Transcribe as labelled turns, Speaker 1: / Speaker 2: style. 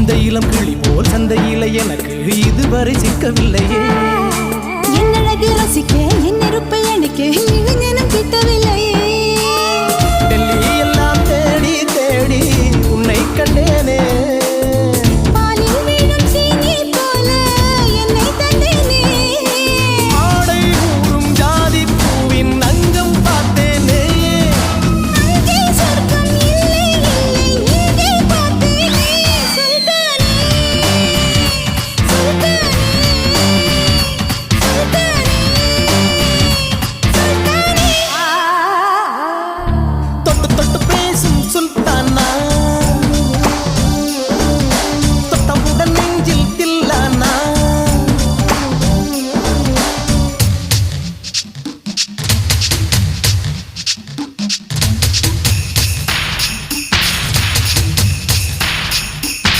Speaker 1: இந்த இளம் கிளி போல் சந்தையில எனக்கு இதுவரை சிக்கவில்லையே.